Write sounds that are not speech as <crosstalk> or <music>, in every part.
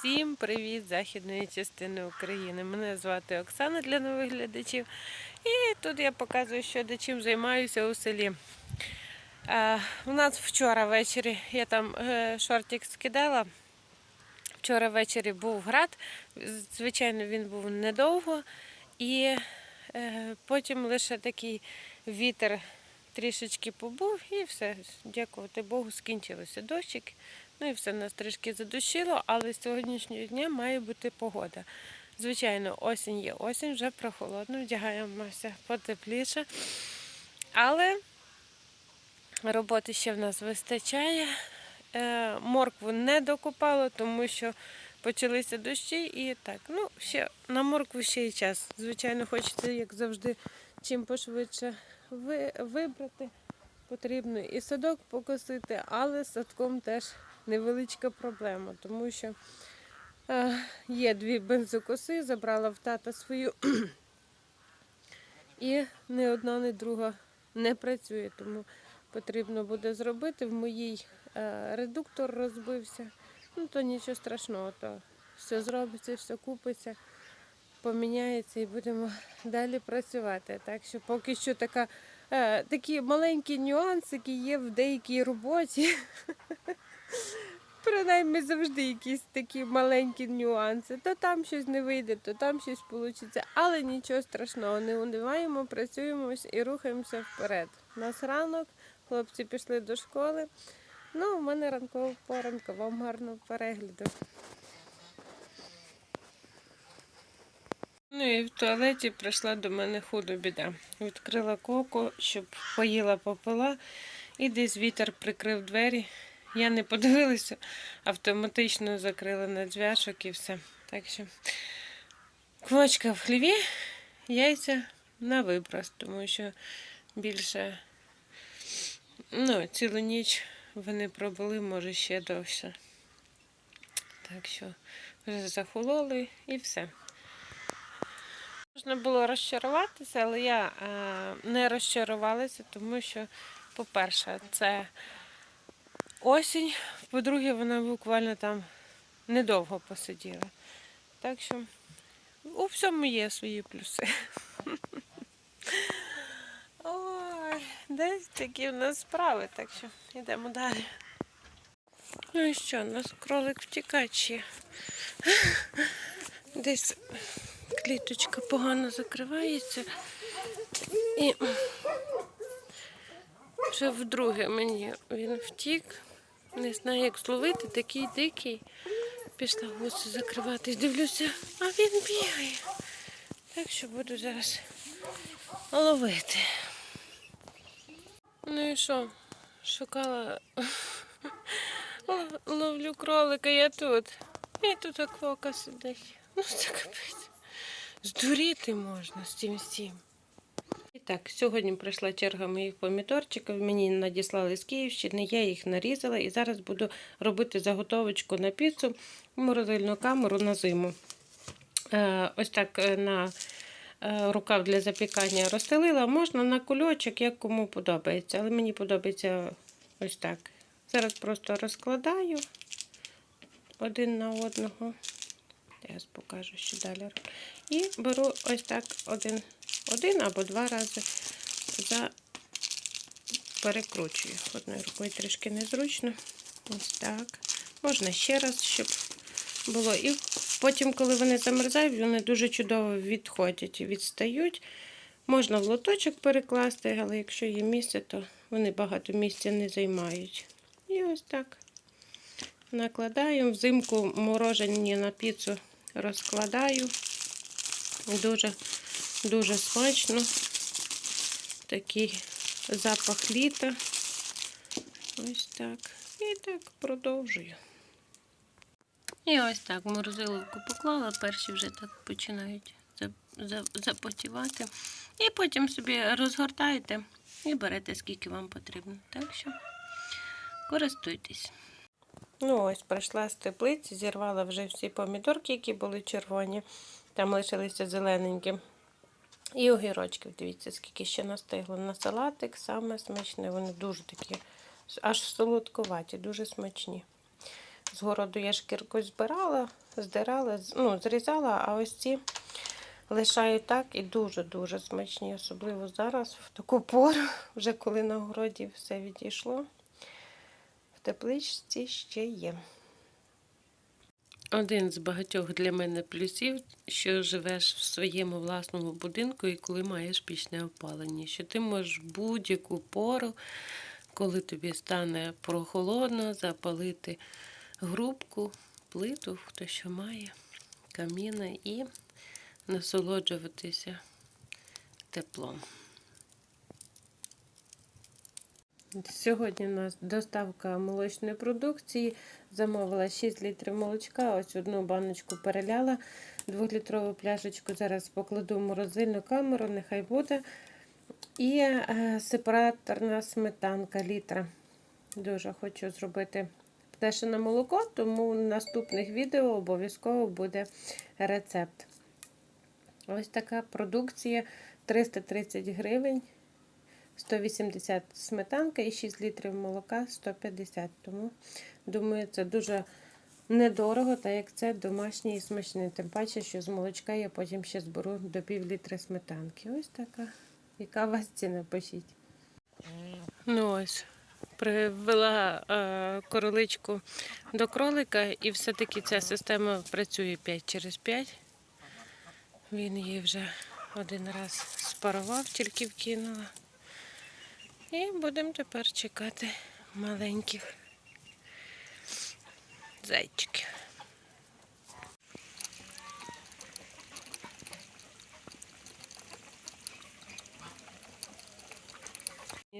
Всім привіт західної частини України. Мене звати Оксана для нових глядачів. І тут я показую, що де чим займаюся у селі. Е, у нас вчора ввечері я там е, шортик скидала. Вчора ввечері був град. Звичайно, він був недовго. І е, потім лише такий вітер трішечки побув і все. Дякувати Богу, скінчилося дощик. Ну і все нас трішки задушило, але з сьогоднішнього дня має бути погода. Звичайно, осінь є осінь, вже прохолодно, вдягаємося потепліше. Але роботи ще в нас вистачає. Е, Моркву не докопало, тому що почалися дощі і так. Ну, ще на моркву ще й час. Звичайно, хочеться, як завжди, чим пошвидше вибрати. Потрібно і садок покосити, але садком теж невеличка проблема, тому що е, є дві бензокоси, забрала в тата свою, і ні одна, ні друга не працює, тому потрібно буде зробити. В моїй е, редуктор розбився. Ну то нічого страшного, то все зробиться, все купиться, поміняється і будемо далі працювати. Так що поки що така, е, такі маленькі нюансики є в деякій роботі. <laughs> Принаймні завжди якісь такі маленькі нюанси. То там щось не вийде, то там щось вийде. Але нічого страшного, не униваємо, працюємо і рухаємося вперед. У нас ранок, хлопці пішли до школи. Ну, у мене ранкова поранка, вам гарного перегляду. Ну і в туалеті прийшла до мене худо біда. Відкрила коко, щоб поїла попила, і десь вітер прикрив двері. Я не подивилася, автоматично закрила на дзвяшок і все. Так що квочка в хліві, яйця на виброс, тому що більше ну, цілу ніч вони пробули, може ще довше. Так що вже захололи і все. Можна було розчаруватися, але я е, не розчарувалася, тому що, по-перше, це осінь, по-друге, вона буквально там недовго посиділа. Так що у всьому є свої плюси. <laughs> Ой, десь такі в нас справи, так що йдемо далі. Ну і що, у нас кролик втікач. <laughs> Десь кліточка погано закривається. І вже вдруге мені він втік. Не знаю, як зловити, такий дикий. Пішла гуси закривати. Дивлюся, а він бігає. Так що буду зараз ловити. Ну і що? Шукала. <laughs> Ловлю кролика, я тут. І тут аквока сидить. Ну це капець. Здуріти можна з цим всім. Так, сьогодні прийшла черга моїх помідорчиків. Мені надіслали з Київщини, я їх нарізала і зараз буду робити заготовочку на піцу в морозильну камеру на зиму. Е, Ось так е, на е, рукав для запікання розстелила. Можна на кульочок, як кому подобається. Але мені подобається ось так. Зараз просто розкладаю один на одного. Зараз покажу, що далі. І беру ось так один, один або два рази за перекручую. Одною рукою трішки незручно. Ось так. Можна ще раз, щоб було. І потім, коли вони замерзають, вони дуже чудово відходять і відстають. Можна в лоточок перекласти, але якщо є місце, то вони багато місця не займають. І ось так. Накладаю, взимку морожені на піцу розкладаю. Дуже, дуже смачно. Такий запах літа. Ось так. І так продовжую. І ось так морозиловку поклала, перші вже так починають за- за- запотівати. І потім собі розгортаєте і берете, скільки вам потрібно. Так що користуйтесь. Ну, ось прийшла з теплиці, зірвала вже всі помідорки, які були червоні, там лишилися зелененькі. І огірочків, дивіться, скільки ще настигло на салатик, саме смачне. Вони дуже такі, аж солодкуваті, дуже смачні. З городу я шкірку збирала, здирала, ну, зрізала, а ось ці лишаю так і дуже-дуже смачні, особливо зараз, в таку пору, <laughs> вже коли на городі все відійшло. В тепличці ще є. Один з багатьох для мене плюсів, що живеш в своєму власному будинку і коли маєш пічне опалення, що ти можеш будь-яку пору, коли тобі стане прохолодно, запалити грубку, плиту, хто що має, каміна і насолоджуватися теплом. Сьогодні у нас доставка молочної продукції. Замовила 6 літрів молочка. Ось одну баночку переляла, 2-літрову пляшечку. Зараз покладу в морозильну камеру, нехай буде. І е, сепараторна сметанка літра. Дуже хочу зробити пташине молоко, тому в наступних відео обов'язково буде рецепт. Ось така продукція 330 гривень. 180 сметанка і 6 літрів молока 150. Тому, думаю, це дуже недорого, так як це домашнє і смачне. Тим паче, що з молочка я потім ще зберу до пів літра сметанки. Ось така. Яка вас ціна, пишіть. Ну ось, привела е, короличку до кролика, і все-таки ця система працює 5 через 5. Він її вже один раз спарував, тільки вкинула. І будемо тепер чекати маленьких зайчиків.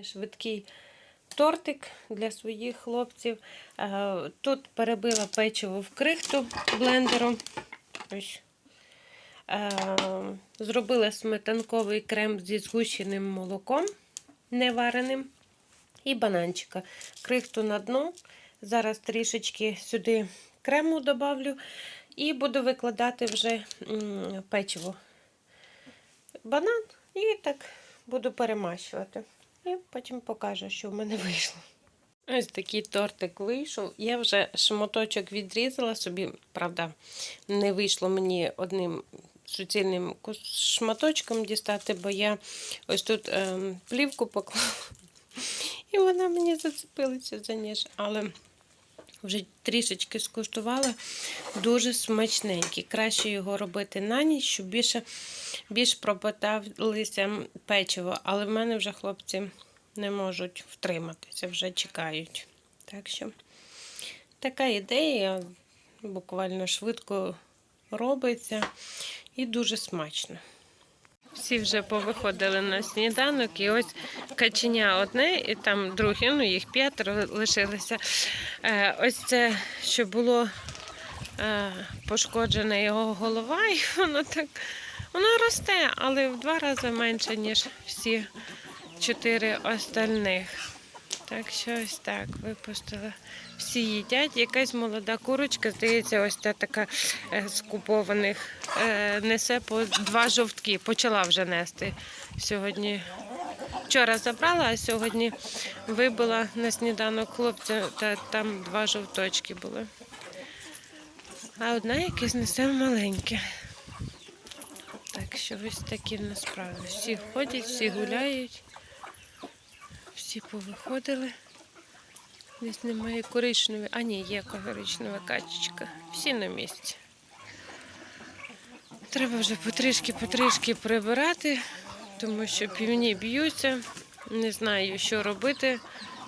Швидкий тортик для своїх хлопців. Е, Тут перебила печиво в крихту блендером. Е, Зробила сметанковий крем зі згущеним молоком невареним і бананчика. Крихту на дно. Зараз трішечки сюди крему добавлю і буду викладати вже печиво. Банан і так буду перемащувати. І потім покажу, що в мене вийшло. Ось такий тортик вийшов. Я вже шматочок відрізала собі, правда, не вийшло мені одним суцільним шматочком дістати, бо я ось тут ем, плівку поклала. І вона мені зацепилася за ніж. Але вже трішечки скуштувала. Дуже смачненький. Краще його робити на ніч, щоб більше, більш пропиталися печиво. Але в мене вже хлопці не можуть втриматися, вже чекають. Так що така ідея буквально швидко робиться і дуже смачно. Всі вже повиходили на сніданок, і ось каченя одне, і там друге, ну їх п'ятеро лишилося. Е, ось це, що було е, пошкоджена його голова, <laughs> і воно так воно росте, але в два рази менше, ніж всі чотири остальних. Так що ось так випустила. Всі їдять. Якась молода курочка, здається, ось та така е, з купованих е, несе по два жовтки. Почала вже нести сьогодні. Вчора забрала, а сьогодні вибила на сніданок хлопця, та там два жовточки були. А одна якась несе маленьке. Так що ось такі в нас справи. Всі ходять, всі гуляють, всі повиходили. Десь немає коричневої. А ні, є коричнева качечка. Всі на місці. Треба вже потрішки-потрішки прибирати, тому що півні б'ються. Не знаю, що робити.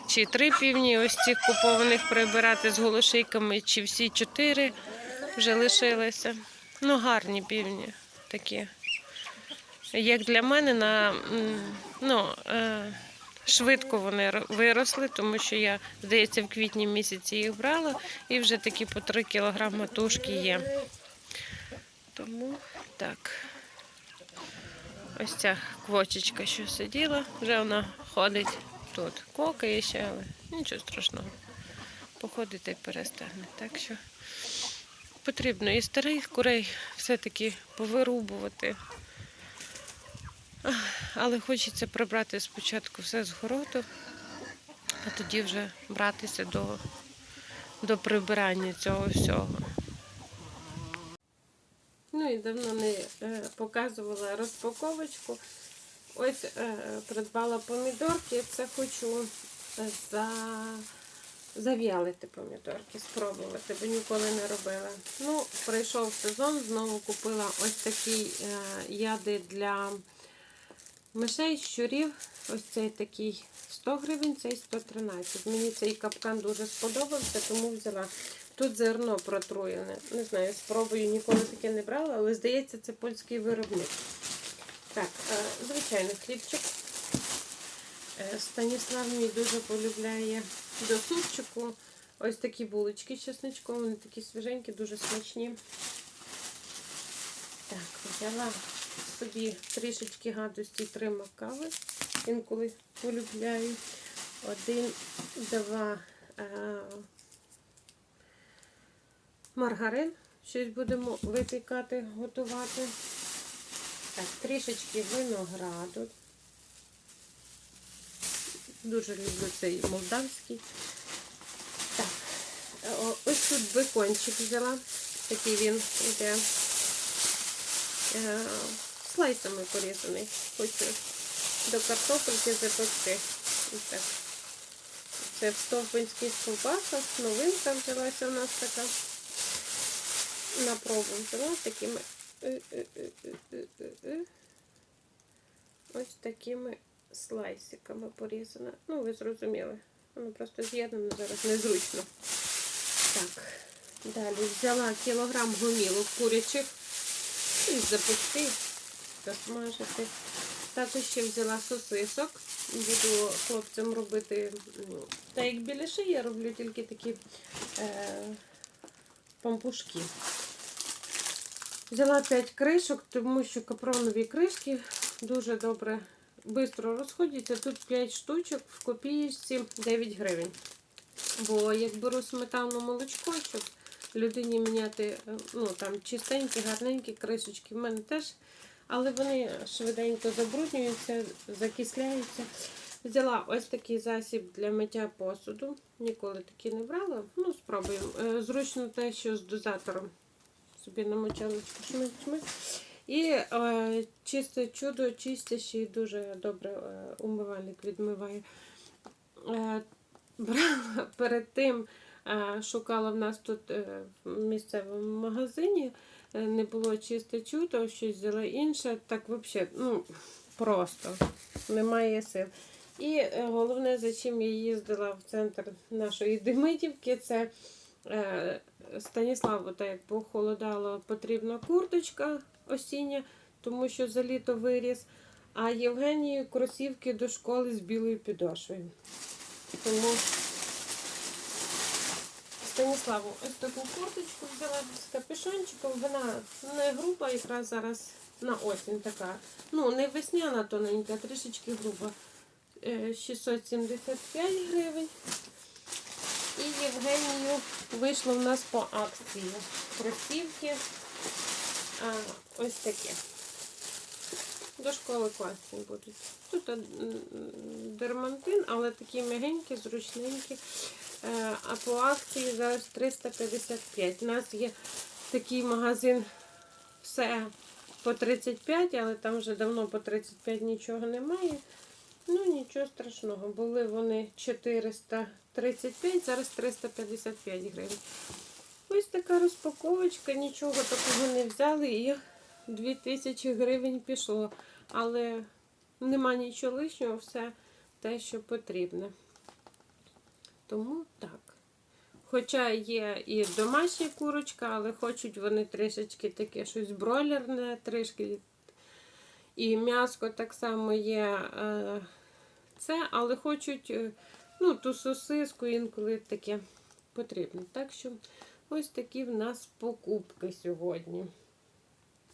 Чи три півні ось цих купованих прибирати з голошейками, чи всі чотири вже лишилися. Ну, гарні півні такі. Як для мене, на, ну, е, швидко вони виросли, тому що я, здається, в квітні місяці їх брала, і вже такі по 3 кілограми тушки є. Тому так. Ось ця квочечка, що сиділа, вже вона ходить тут. Кокає ще, але нічого страшного. Походить і перестане. Так що потрібно і старих курей все-таки повирубувати. Але хочеться прибрати спочатку все з городу, а тоді вже братися до до прибирання цього всього. Ну і давно не е, показувала розпаковочку. Ось е, придбала помідорки. Це хочу е, за... зав'ялити помідорки, спробувати, бо ніколи не робила. Ну, прийшов сезон, знову купила ось такі яди для мишей, щурів. Ось цей такий 100 гривень, цей 113. Мені цей капкан дуже сподобався, тому взяла. Тут зерно протруєне. Не знаю, спробую, ніколи таке не брала, але здається, це польський виробник. Так, е, звичайно, хлібчик. Е, Станіслав мій дуже полюбляє до супчику. Ось такі булочки з чесничком, вони такі свіженькі, дуже смачні. Так, взяла собі трішечки гадості три макави. Інколи полюбляю. Один, два е, маргарин. Щось будемо випікати, готувати. Так, трішечки винограду. Дуже люблю цей молдавський. Так, ось тут бекончик взяла. Такий він йде е, слайсами порізаний. Хочу до картопельки запекти. Це в стовпинських ковбасах. Новинка взялася у нас така. На пробу взяла такими. Ось такими слайсиками порізана. Ну, ви зрозуміли. Воно просто з'єднано зараз незручно. Так, далі взяла кілограм гомілок курячих і запекти, засмажити. Також ще взяла сосисок. Буду хлопцям робити, так як біляши, я роблю тільки такі е, пампушки. Взяла 5 кришок, тому що капронові кришки дуже добре швидко розходяться. Тут 5 штучок в копієчці 9 гривень. Бо як беру сметану молочко, щоб людині міняти е, ну, там, чистенькі, гарненькі кришечки, в мене теж. Але вони швиденько забруднюються, закисляються. Взяла ось такий засіб для миття посуду. Ніколи такий не брала. Ну, спробуємо. Е, Зручно те, що з дозатором собі намочалочку шмик-шмик. І е, чисте чудо, чистящий, дуже добре е, умивальник відмиває. Е, брала перед тим, е, шукала в нас тут е, в місцевому магазині, не було чисте чудо, щось взяла інше. Так взагалі, ну, просто немає сил. І е, головне, за чим я їздила в центр нашої Демидівки, це е, Станіславу, так як похолодало, потрібна курточка осіння, тому що за літо виріс. А Євгенії кросівки до школи з білою підошвою. Тому Станіславу ось таку курточку взяла з капюшончиком. Вона не груба, якраз зараз на осінь така. Ну, не весняна тоненька, трішечки груба. Е, 675 гривень. І Євгенію вийшло в нас по акції. Кросівки. А, ось такі. До школи класні будуть. Тут дермантин, але такі м'ягенькі, зручненькі. Е, А по акції зараз 355. У нас є такий магазин все по 35, але там вже давно по 35 нічого немає. Ну, нічого страшного. Були вони 435, зараз 355 гривень. Ось така розпаковочка, нічого такого не взяли і 2000 гривень пішло. Але нема нічого лишнього, все те, що потрібне. Тому так. Хоча є і домашня курочка, але хочуть вони трішечки таке щось бройлерне, трішки. І м'яско так само є е, це, але хочуть е, ну, ту сосиску інколи таке потрібно. Так що ось такі в нас покупки сьогодні.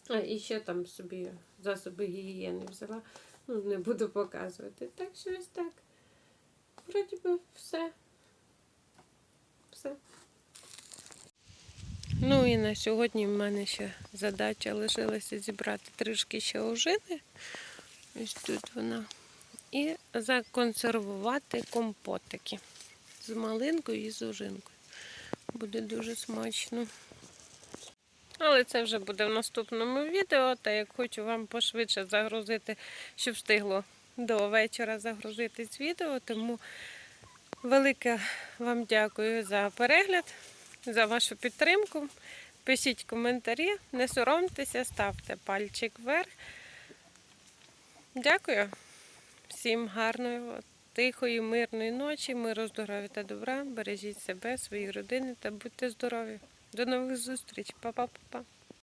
А, і ще там собі засоби гігієни взяла. Ну, не буду показувати. Так що ось так. Вроді би все. Все. Ну і на сьогодні в мене ще задача лишилася зібрати трішки ще ожини. Ось тут вона. І законсервувати компотики з малинкою і з ожинкою. Буде дуже смачно. Але це вже буде в наступному відео, та як хочу вам пошвидше загрузити, щоб встигло до вечора загрузитись відео. Тому велике вам дякую за перегляд, за вашу підтримку. Пишіть коментарі, не соромтеся, ставте пальчик вверх. Дякую. Всім гарної, тихої, мирної ночі, миру, здоров'я та добра. Бережіть себе, свої родини та будьте здорові. До нових зустріч. Па-па-па-па.